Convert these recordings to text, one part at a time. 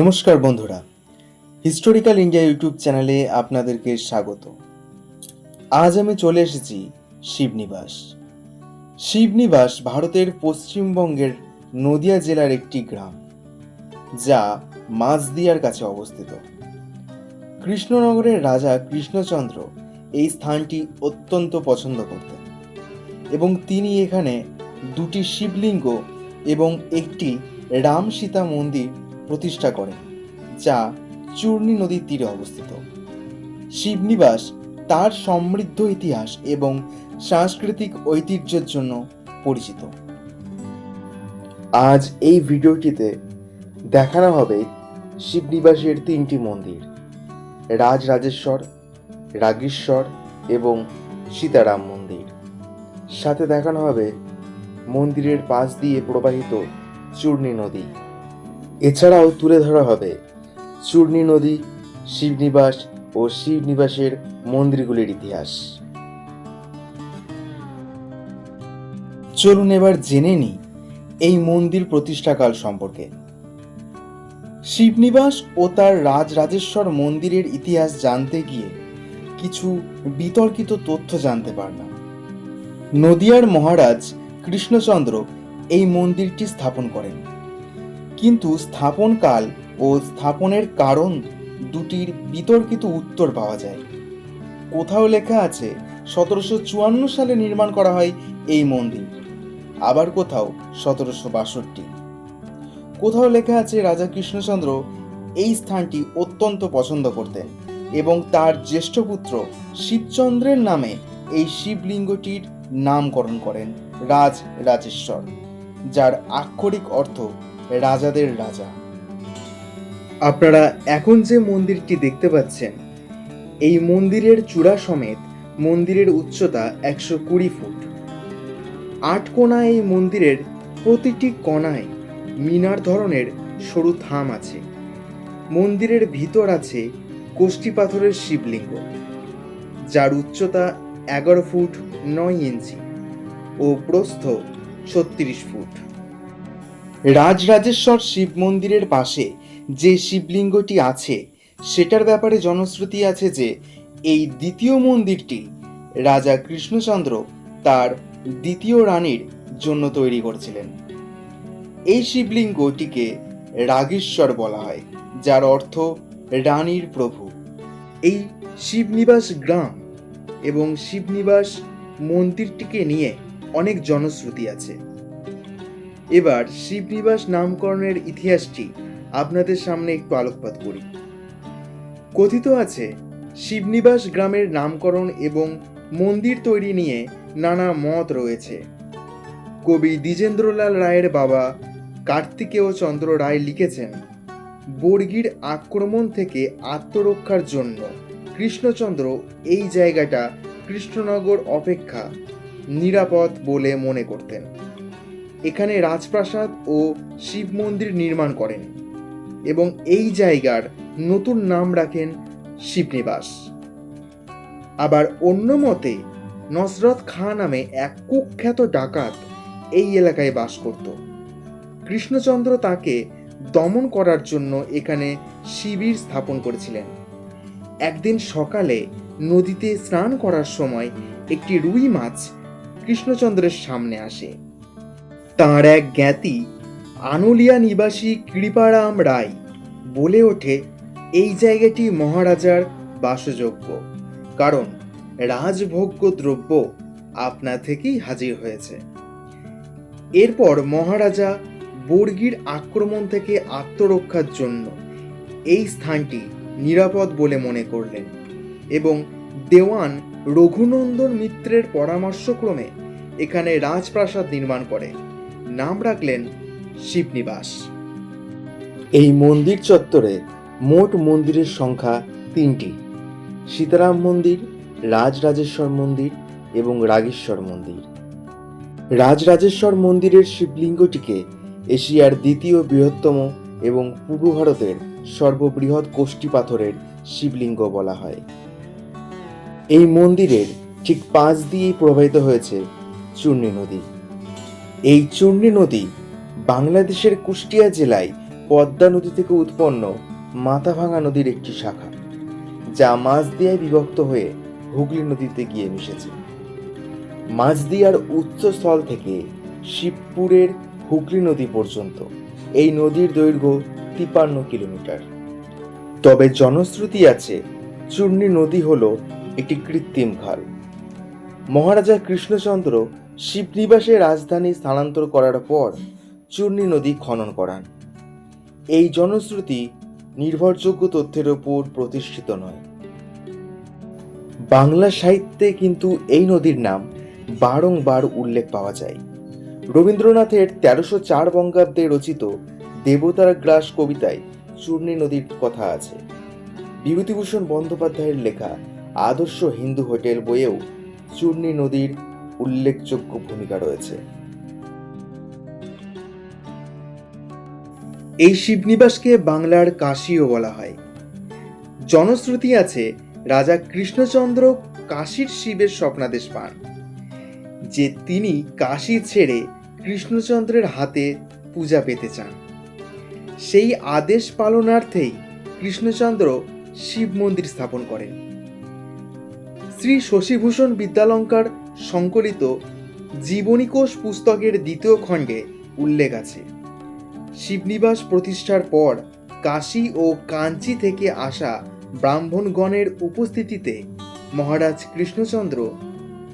নমস্কার বন্ধুরা। Historical India YouTube চ্যানেলে আপনাদেরকে স্বাগত। আজ আমি চলে এসেছি শিবনিবাস। শিবনিবাস ভারতের পশ্চিমবঙ্গের নদিয়া জেলার একটি গ্রাম, যা মাঝদিয়ার কাছে অবস্থিত। কৃষ্ণনগরের রাজা কৃষ্ণচন্দ্র এই স্থানটি অত্যন্ত পছন্দ করতেন এবং তিনি এখানে দুটি শিবলিঙ্গ এবং একটি রাম সীতা মন্দির প্রতিষ্ঠা করেন যা চূর্ণী নদীর তীরে অবস্থিত। শিবনিবাস তার সমৃদ্ধ ইতিহাস এবং সাংস্কৃতিক ঐতিহ্যের জন্য পরিচিত। আজ এই ভিডিওটিতে দেখানো হবে শিবনিবাসের তিনটি মন্দির, রাজরাজেশ্বর, রাগেশ্বর এবং সীতারাম মন্দির। সাথে দেখানো হবে মন্দিরের পাশ দিয়ে প্রবাহিত চূর্ণী নদী। এছাড়াও তুলে ধরা হবে চূর্ণী নদী, শিবনিবাস ও শিবনিবাসের মন্দিরগুলির ইতিহাস। চলুন এবার জেনে নিই এই মন্দির প্রতিষ্ঠাকাল সম্পর্কে। শিবনিবাস ও তার রাজরাজেশ্বর মন্দিরের ইতিহাস জানতে গিয়ে কিছু বিতর্কিত তথ্য জানতে পারলাম। নদিয়ার মহারাজ কৃষ্ণচন্দ্র এই মন্দিরটি স্থাপন করেন। কিন্তু স্থাপনকাল ও স্থাপনের কারণ দুটির বিতর্কিত উত্তর পাওয়া যায়। কোথাও লেখা আছে, সতেরোশো চুয়ান্ন সালে নির্মাণ করা হয় এই মন্দির, আবার কোথাও সতেরোশো বাষট্টি। কোথাও লেখা আছে রাজা কৃষ্ণচন্দ্র এই স্থানটি অত্যন্ত পছন্দ করতেন এবং তার জ্যেষ্ঠ পুত্র শিবচন্দ্রের নামে এই শিবলিঙ্গটির নামকরণ করেন রাজ রাজেশ্বর, যার আক্ষরিক অর্থ রাজাদের রাজা। আপনারা এখন যে মন্দিরটি দেখতে পাচ্ছেন, এই মন্দিরের চূড়া সমেত মন্দিরের উচ্চতা একশো কুড়ি ফুট। আট কোণা এই মন্দিরের প্রতিটি কণায় মিনার ধরনের সরু থাম আছে। মন্দিরের ভিতর আছে কোষ্ঠী পাথরের শিবলিঙ্গ, যার উচ্চতা এগারো ফুট নয় ইঞ্চি ও প্রস্থ ছত্রিশ ফুট। রাজরাজেশ্বর শিব মন্দিরের পাশে যে শিবলিঙ্গটি আছে, সেটার ব্যাপারে জনশ্রুতি আছে যে, এই দ্বিতীয় মন্দিরটি রাজা কৃষ্ণচন্দ্র তার দ্বিতীয় রানীর জন্য তৈরি করেছিলেন। এই শিবলিঙ্গটিকে রাগেশ্বর বলা হয়, যার অর্থ রানীর প্রভু। এই শিবনিবাস গ্রাম এবং শিবনিবাস মন্দিরটিকে নিয়ে অনেক জনশ্রুতি আছে। এবার শিবনিবাস নামকরণের ইতিহাসটি আপনাদের সামনে একটু আলোকপাত করি। কথিত আছে, শিবনিবাস গ্রামের নামকরণ এবং মন্দির তৈরি নিয়ে নানা মত রয়েছে। কবি দ্বিজেন্দ্রলাল রায়ের বাবা কার্তিকেয় চন্দ্র রায় লিখেছেন, বর্গির আক্রমণ থেকে আত্মরক্ষার জন্য কৃষ্ণচন্দ্র এই জায়গাটা কৃষ্ণনগর অপেক্ষা নিরাপদ বলে মনে করতেন। এখানে রাজপ্রাসাদ ও শিব মন্দির নির্মাণ করেন এবং এই জায়গার নতুন নাম রাখেন শিবনিবাস। আবার অন্য মতে নসরত খাঁ নামে এক কুখ্যাত ডাকাত এই এলাকায় বাস করত। কৃষ্ণচন্দ্র তাকে দমন করার জন্য এখানে শিবির স্থাপন করেছিলেন। একদিন সকালে নদীতে স্নান করার সময় একটি রুই মাছ কৃষ্ণচন্দ্রের সামনে আসে। তাঁর এক জ্ঞাতি, আনুলিয়া নিবাসী কৃপারাম রায়, বলে ওঠে, এই জায়গাটি মহারাজার বাসযোগ্য। কারণ রাজভোগ্য দ্রব্য আপনা থেকেই হাজির হয়েছে। এরপর মহারাজা বর্গির আক্রমণ থেকে আত্মরক্ষার জন্য এই স্থানটি নিরাপদ বলে মনে করলেন এবং দেওয়ান রঘুনন্দন মিত্রের পরামর্শক্রমে এখানে রাজপ্রাসাদ নির্মাণ করে নাম রাখলেন শিবনিবাস। এই মন্দির চত্বরে মোট মন্দিরের সংখ্যা তিনটি। সীতারাম মন্দির, রাজরাজেশ্বর মন্দির এবং রাগেশ্বর মন্দির। রাজরাজেশ্বর মন্দিরের শিবলিঙ্গটিকে এশিয়ার দ্বিতীয় বৃহত্তম এবং পূর্ব ভারতের সর্ববৃহৎ কোষ্ঠী পাথরের শিবলিঙ্গ বলা হয়। এই মন্দিরের ঠিক পাশ দিয়েই প্রবাহিত হয়েছে চূর্ণী নদী। এই চূর্ণী নদী বাংলাদেশের কুষ্টিয়া জেলায় পদ্মা নদী থেকে উৎপন্ন মাথাভাঙা নদীর একটি শাখা, যা মাঝদিয়ায় বিভক্ত হয়ে হুগলি নদীতে গিয়ে মিশেছে। মাঝদিয়ার উৎসস্থল থেকে শিবপুরের হুগলি নদী পর্যন্ত এই নদীর দৈর্ঘ্য তিপান্ন কিলোমিটার। তবে জনশ্রুতি আছে, চূর্ণী নদী হল একটি কৃত্রিম খাল। মহারাজা কৃষ্ণচন্দ্র শিবনিবাসে রাজধানী স্থানান্তর করার পর চূর্ণী নদী খনন করান। এই জনশ্রুতি নির্ভরযোগ্য তথ্যের ওপর প্রতিষ্ঠিত নয়। বাংলা সাহিত্যে কিন্তু এই নদীর নাম বারংবার উল্লেখ পাওয়া যায়। রবীন্দ্রনাথের তেরোশো চার বঙ্গাব্দে রচিত দেবতার গ্রাস কবিতায় চূর্ণী নদীর কথা আছে। বিভূতিভূষণ বন্দ্যোপাধ্যায়ের লেখা আদর্শ হিন্দু হোটেল বইয়েও চূর্ণী নদীর উল্লেখযোগ্য ভূমিকা রয়েছে। এই শিবনিবাসকে বাংলার কাশীও বলা হয়। জনশ্রুতি আছে রাজা কৃষ্ণচন্দ্র কাশীর শিবের স্বপ্নাদেশ পান, যে তিনি কাশী ছেড়ে কৃষ্ণচন্দ্রের হাতে পূজা পেতে চান। সেই আদেশ পালনার্থেই কৃষ্ণচন্দ্র শিব মন্দির স্থাপন করেন। শ্রী শশীভূষণ বিদ্যালঙ্কার সংকলিত জীবনীকোষ পুস্তকের দ্বিতীয় খণ্ডে উল্লেখ আছে। শিবনিবাস প্রতিষ্ঠার পর কাশী ও কাঞ্চি থেকে আসা ব্রাহ্মণগণের উপস্থিতিতে মহারাজ কৃষ্ণচন্দ্র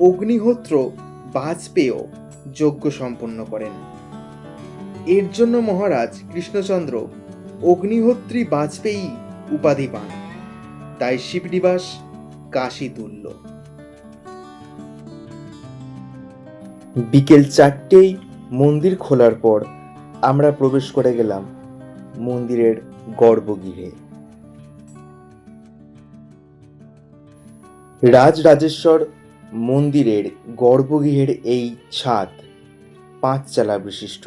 অগ্নিহোত্র বাজপেয় যজ্ঞ সম্পন্ন করেন। এর জন্য মহারাজ কৃষ্ণচন্দ্র অগ্নিহোত্রী বাজপেয়ী উপাধি পান। তাই শিবনিবাস কাশী তুল্য। বিকেল চারটেই মন্দির খোলার পর আমরা প্রবেশ করে গেলাম মন্দিরের গর্ভগৃহে। রাজরাজেশ্বর মন্দিরের গর্ভগৃহের এই ছাদ পাঁচ চালা বিশিষ্ট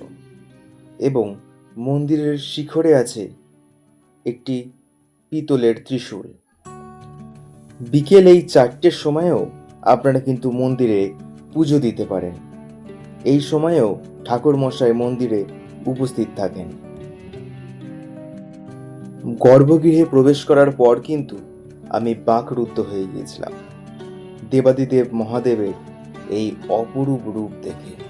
এবং মন্দিরের শিখরে আছে একটি পিতলের ত্রিশূল। বিকেল এই চারটের সময়েও আপনারা কিন্তু মন্দিরে পুজো দিতে পারেন। এই সময়েও ঠাকুর মশাই মন্দিরে উপস্থিত থাকেন। গর্ভগৃহে প্রবেশ করার পর কিন্তু আমি বাকরুদ্ধ হয়ে গিয়েছিলাম। দেবাদিদেব মহাদেবের এই অপরূপ রূপ দেখে।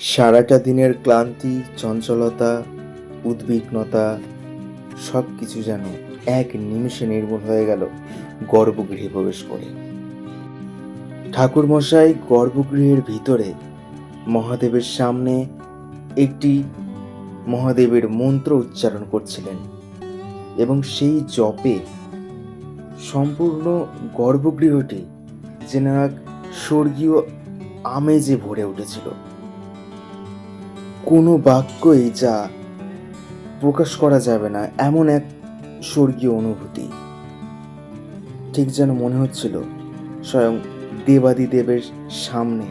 সারাটা দিনের ক্লান্তি, চঞ্চলতা, উদ্বিগ্নতা সব কিছু যেন এক নিমিষে নির্মূল হয়ে গেল গর্ভগৃহে প্রবেশ করে। ঠাকুরমশাই গর্ভগৃহের ভিতরে মহাদেবের সামনে একটি মহাদেবের মন্ত্র উচ্চারণ করছিলেন এবং সেই জপে সম্পূর্ণ গর্ভগৃহটি যেন এক স্বর্গীয় আমেজে ভরে উঠেছিল। কোনো বাক্যই যা প্রকাশ করা যাবে না, এমন এক স্বর্গীয় অনুভূতি। ঠিক যেন মনে হচ্ছিল, স্বয়ং দেবাদিদেবের সামনে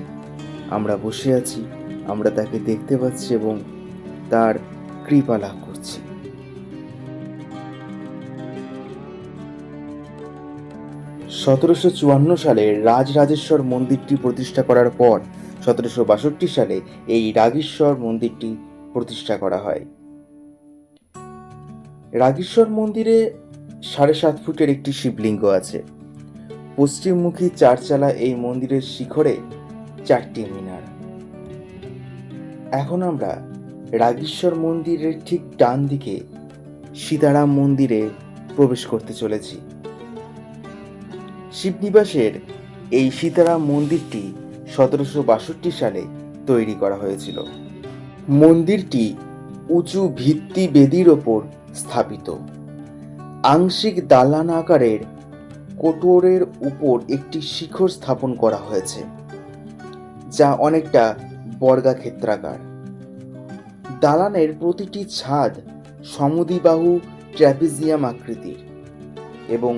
আমরা বসে আছি, আমরা তাকে দেখতে পাচ্ছি এবং তার কৃপা লাভ করছি। সতেরোশো চুয়ান্ন সালে রাজরাজেশ্বর মন্দিরটি প্রতিষ্ঠা করার পর সতেরোশো বাষট্টি সালে এই রাগেশ্বর মন্দিরটি প্রতিষ্ঠা করা হয়। রাগেশ্বর মন্দিরে সাড়ে সাত ফুটের একটি শিবলিঙ্গ আছে। পশ্চিমমুখী চারচালা এই মন্দিরের শিখরে চারটি মিনার। এখন আমরা রাগেশ্বর মন্দিরের ঠিক ডান দিকে সীতারাম মন্দিরে প্রবেশ করতে চলেছি। শিবনিবাসের এই সীতারাম মন্দিরটি সতেরোশো বাষট্টি সালে তৈরি করা হয়েছিল। মন্দিরটি উঁচু ভিত্তি বেদির ওপর স্থাপিত। আংশিক দালান আকারের কোটরের উপর একটি শিখর স্থাপন করা হয়েছে, যা অনেকটা বর্গাক্ষেত্রাকার। দালানের প্রতিটি ছাদ সমদিবাহু ট্র্যাপিজিয়াম আকৃতির এবং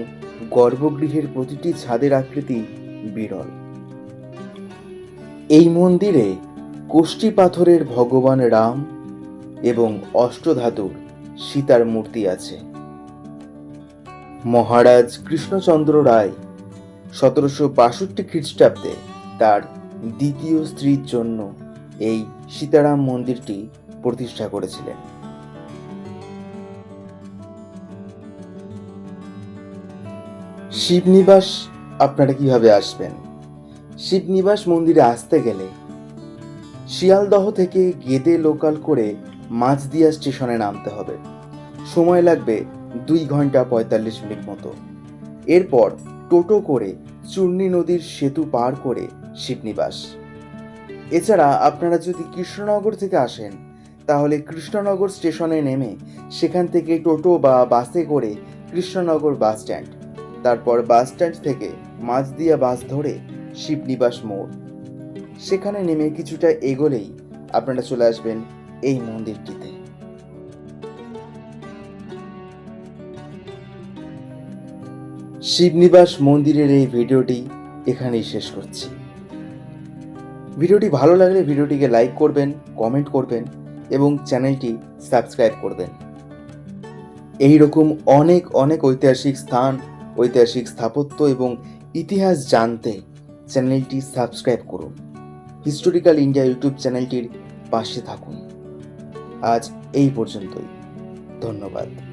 গর্ভগৃহের প্রতিটি ছাদের আকৃতি বিরল। এই মন্দিরে কোষ্ঠী পাথরের ভগবান রাম এবং অষ্টধাতুর সীতার মূর্তি আছে। মহারাজ কৃষ্ণচন্দ্র রায় সতেরোশো বাষট্টি খ্রিস্টাব্দে তার দ্বিতীয় স্ত্রীর জন্য এই সীতারাম মন্দিরটি প্রতিষ্ঠা করেছিলেন। শিবনিবাস আপনারা কীভাবে আসবেন? শিবনিবাস মন্দিরে আসতে গেলে শিয়ালদহ থেকে গেদে লোকাল করে মাঝদিয়া স্টেশনে নামতে হবে। সময় লাগবে দুই ঘণ্টা পঁয়তাল্লিশ মিনিট মতো। এরপর টোটো করে চূর্ণী নদীর সেতু পার করে শিবনিবাস। এছাড়া আপনারা যদি কৃষ্ণনগর থেকে আসেন, তাহলে কৃষ্ণনগর স্টেশনে নেমে সেখান থেকে টোটো বা বাসে করে কৃষ্ণনগর বাস স্ট্যান্ড, তারপর বাস স্ট্যান্ড থেকে মাঝদিয়া বাস ধরে শিবনিবাস মোড়। সেখানে নেমে কিছুটা এগোলেই আপনারা চলে আসবেন এই মন্দিরটিতে। শিবনিবাস মন্দিরের এই ভিডিওটি এখানেই শেষ করছি। ভিডিওটি ভালো লাগলে ভিডিওটিকে লাইক করবেন, কমেন্ট করবেন এবং চ্যানেলটি সাবস্ক্রাইব করবেন। এই রকম অনেক অনেক ঐতিহাসিক স্থান, ঐতিহাসিক স্থাপত্য এবং ইতিহাস জানতে চ্যানেলটি সাবস্ক্রাইব করুন। হিস্টোরিক্যাল ইন্ডিয়া ইউটিউব চ্যানেলটির পাশে থাকুন। আজ এই পর্যন্তই। ধন্যবাদ।